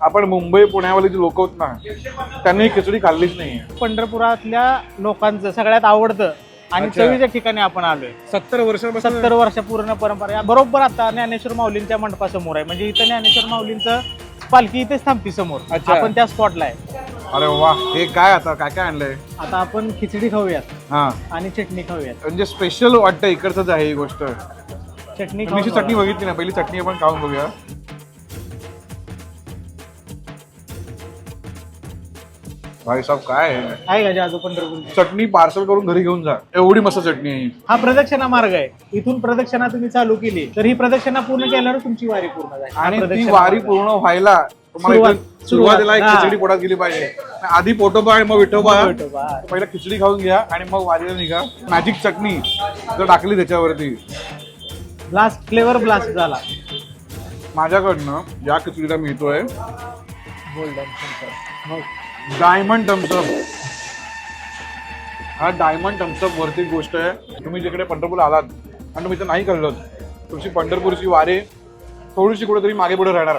आपण मुंबई पुण्यावाले जे लोक होत ना त्यांनी खिचडी खाल्लीच नाही पंढरपुरातल्या लोकांचं सगळ्यात आवडतं आणि अच्छा. चवीच्या ठिकाणी आपण आलोय. सत्तर वर्षापासून? सत्तर वर्ष पूर्ण परंपरा. या बरोबर आता ज्ञानेश्वर माऊलींच्या मंडपासमोर आहे. म्हणजे इथं ज्ञानेश्वर माऊलींचं पालखी इथेच थांबती समोर. अच्छा. आपण त्या स्पॉटला आहे. अरे वा हे काय आता काय काय आणलंय? आता आपण खिचडी खाऊयात हा. आणि चटणी खाऊयात. म्हणजे स्पेशल वाटतं इकडचंच आहे ही गोष्ट. चटणी चटणी बघा. बघितली ना पहिली चटणी आपण खाऊन बघूया. भाई साहेब काय आहे? आहे का जादू पंढरपूर चटणी पार्सल करून घरी घेऊन जा. एवढी मस्त चटणी आहे. ही. हा प्रदक्षिणा मार्ग आहे. इथून प्रदक्षिणा तुम्ही चालू केली तर ही प्रदक्षिणा पूर्ण केल्यावर तुमची वारी पूर्ण हा आणि ती प्रदक्षिणा वारी मार्ग. पूर्ण व्हायला तुम्हाला सुरुवात- इथं सुरुवातीला एक सुरुवात, खिचडी पोटात गेली पाहिजे. आधी पोटोबा आणि मग विठोबा मग विठोबा. पहिला खिचडी खाऊन घ्या आणि मग वारीला निघा. मॅजिक चटणी जर टाकली त्याच्यावरती. ब्लास्ट फ्लेवर ब्लास्ट झाला. माझ्याकडनं या खिचडीला मिळतोय गोल्डन डायमंड थम्सअप हा डायमंड थम्सअप वरती गोष्ट आहे. तुम्ही जिकडे पंढरपूर आलात आणि तुम्ही इथं नाही कळलं तुमची पंढरपूरची वारे थोडीशी कुठेतरी मागे पुढे राहणार.